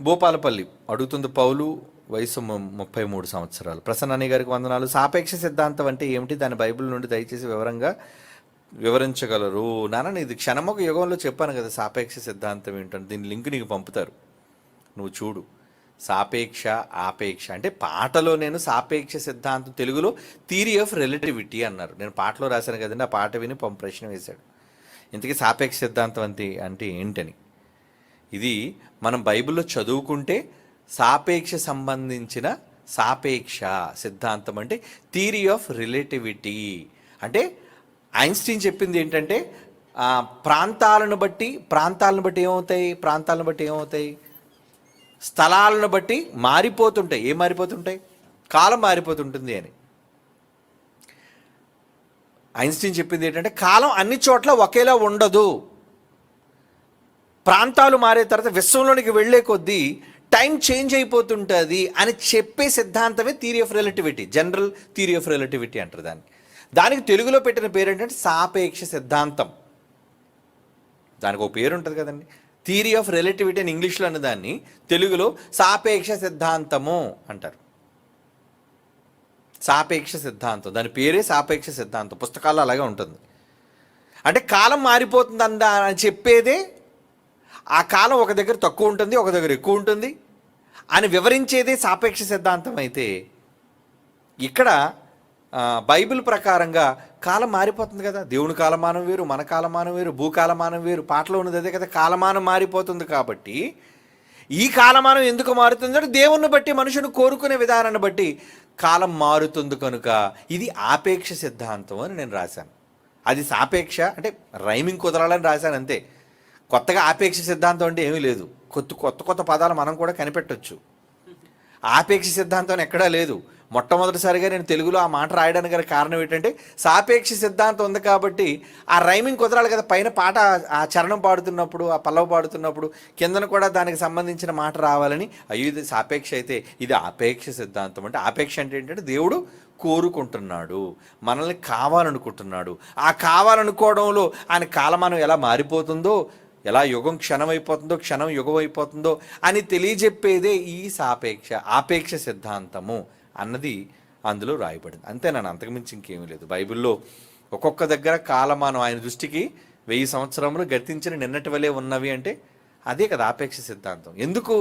భూపాలపల్లి అడుగుతుంది పౌలు వయసు ముప్పై మూడు సంవత్సరాలు. ప్రసన్న గారికి వందనాలు. సాపేక్ష సిద్ధాంతం అంటే ఏమిటి? దాని బైబిల్ నుండి దయచేసి వివరంగా వివరించగలరు. నాన్న ఇది క్షణమొక యుగంలో చెప్పాను కదా సాపేక్ష సిద్ధాంతం ఏంటంటే దీని లింక్ నీకు పంపుతారు. నువ్వు చూడు. సాపేక్ష ఆపేక్ష అంటే పాటలో నేను సాపేక్ష సిద్ధాంతం తెలుగులో థీరీ ఆఫ్ రిలేటివిటీ అన్నారు. నేను పాటలో రాశాను కదండి ఆ పాట విని పంప ప్రశ్న వేశాడు. ఇంతకీ సాపేక్ష సిద్ధాంతం అంతే అంటే ఏంటని? ఇది మనం బైబిల్లో చదువుకుంటే సాపేక్ష సంబంధించిన సాపేక్ష సిద్ధాంతం అంటే థీరీ ఆఫ్ రిలేటివిటీ. అంటే ఐన్స్టీన్ చెప్పింది ఏంటంటే ప్రాంతాలను బట్టి ప్రాంతాలను బట్టి ఏమవుతాయి? ప్రాంతాలను బట్టి ఏమవుతాయి? స్థలాలను బట్టి మారిపోతుంటాయి. ఏం మారిపోతుంటాయి? కాలం మారిపోతుంటుంది అని. ఐన్స్టీన్ చెప్పింది ఏంటంటే కాలం అన్ని చోట్ల ఒకేలా ఉండదు. ప్రాంతాలు మారే తర్వాత విశ్వంలోనికి వెళ్ళే కొద్దీ టైం చేంజ్ అయిపోతుంటుంది అని చెప్పే సిద్ధాంతమే theory of relativity general theory of relativity అంటారు దాన్ని. దానికి తెలుగులో పెట్టిన పేరు ఏంటంటే సాపేక్ష సిద్ధాంతం. దానికి ఒక పేరు ఉంటుంది కదండి. థియరీ ఆఫ్ రిలేటివిటీ అని ఇంగ్లీష్లో అన్న దాన్ని తెలుగులో సాపేక్ష సిద్ధాంతము అంటారు. సాపేక్ష సిద్ధాంతం. దాని పేరే సాపేక్ష సిద్ధాంతం. పుస్తకాల్లో అలాగే ఉంటుంది. అంటే కాలం మారిపోతుంది అందా అని చెప్పేదే ఆ కాలం ఒక దగ్గర తక్కువ ఉంటుంది ఒక దగ్గర ఎక్కువ ఉంటుంది అని వివరించేదే సాపేక్ష సిద్ధాంతం అయితే. ఇక్కడ బైబిల్ ప్రకారంగా కాలం మారిపోతుంది కదా. దేవుని కాలమానం వేరు మన కాలమానం వేరు భూకాలమానం వేరు పాటలో ఉన్నది అదే కదా. కాలమానం మారిపోతుంది కాబట్టి ఈ కాలమానం ఎందుకు మారుతుంది అంటే దేవుణ్ణి బట్టి మనుషుని కోరుకునే విధానాన్ని బట్టి కాలం మారుతుంది కనుక ఇది ఆపేక్ష సిద్ధాంతం అని నేను రాశాను. అది సాపేక్ష అంటే రైమింగ్ కుదరాలని రాశాను అంతే. కొత్తగా ఆపేక్ష సిద్ధాంతం అంటే ఏమీ లేదు. కొత్త కొత్త కొత్త పదాలు మనం కూడా కనిపెట్టొచ్చు. ఆపేక్ష సిద్ధాంతం ఎక్కడా లేదు. మొట్టమొదటిసారిగా నేను తెలుగులో ఆ మాట రాయడానికి గల కారణం ఏంటంటే సాపేక్ష సిద్ధాంతం ఉంది కాబట్టి ఆ రైమింగ్ కుదరాలి కదా. పైన పాట ఆ చరణం పాడుతున్నప్పుడు ఆ పల్లవ పాడుతున్నప్పుడు కిందన కూడా దానికి సంబంధించిన మాట రావాలని అయ్యో ఇది సాపేక్ష అయితే ఇది ఆపేక్ష సిద్ధాంతం అంటే ఆపేక్ష అంటే ఏంటంటే దేవుడు కోరుకుంటున్నాడు. మనల్ని కావాలనుకుంటున్నాడు. ఆ కావాలనుకోవడంలో ఆయన కాలమానం ఎలా మారిపోతుందో ఎలా యుగం క్షణం అయిపోతుందో క్షణం యుగం అయిపోతుందో అని తెలియజెప్పేదే ఈ సాపేక్ష ఆపేక్ష సిద్ధాంతము అన్నది అందులో రాయబడింది. అంతే నన్ను అంతకుమించి ఇంకేమీ లేదు. బైబిల్లో ఒక్కొక్క దగ్గర కాలమానం ఆయన దృష్టికి వెయ్యి సంవత్సరములు గతించిన నిన్నటి వలె ఉన్నవి అంటే అదే కదా ఆపేక్ష సిద్ధాంతం. ఎందుకు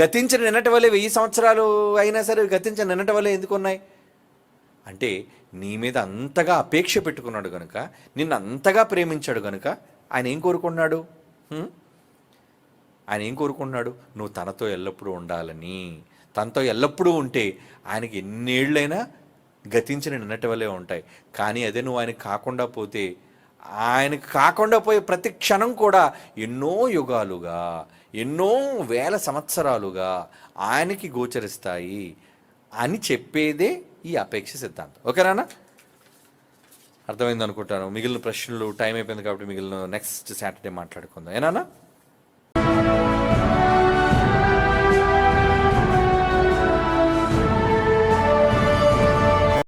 గతించిన నిన్నటి వలె వెయ్యి సంవత్సరాలు అయినా సరే గతించిన నిన్నటి వలె ఎందుకు ఉన్నాయి? అంటే నీ మీద అంతగా అపేక్ష పెట్టుకున్నాడు కనుక నిన్ను అంతగా ప్రేమించాడు కనుక ఆయన ఏం కోరుకున్నాడు? ఆయన ఏం కోరుకున్నాడు నువ్వు తనతో ఎల్లప్పుడూ ఉండాలని. తనతో ఎల్లప్పుడూ ఉంటే ఆయనకి ఎన్నేళ్ళైనా గతించిన నిన్నటి వల్లే ఉంటాయి. కానీ అదే నువ్వు ఆయన కాకుండా పోతే ఆయనకు కాకుండా పోయే ప్రతి క్షణం కూడా ఎన్నో యుగాలుగా ఎన్నో వేల సంవత్సరాలుగా ఆయనకి గోచరిస్తాయి అని చెప్పేదే ఈ అపేక్ష సిద్ధాంతం. ఓకేనా అర్థమైంది అనుకుంటాను మిగిలిన ప్రశ్నలు టైం అయిపోయింది కాబట్టి మిగిలిన నెక్స్ట్ సాటర్డే మాట్లాడుకుందాం. ఏనా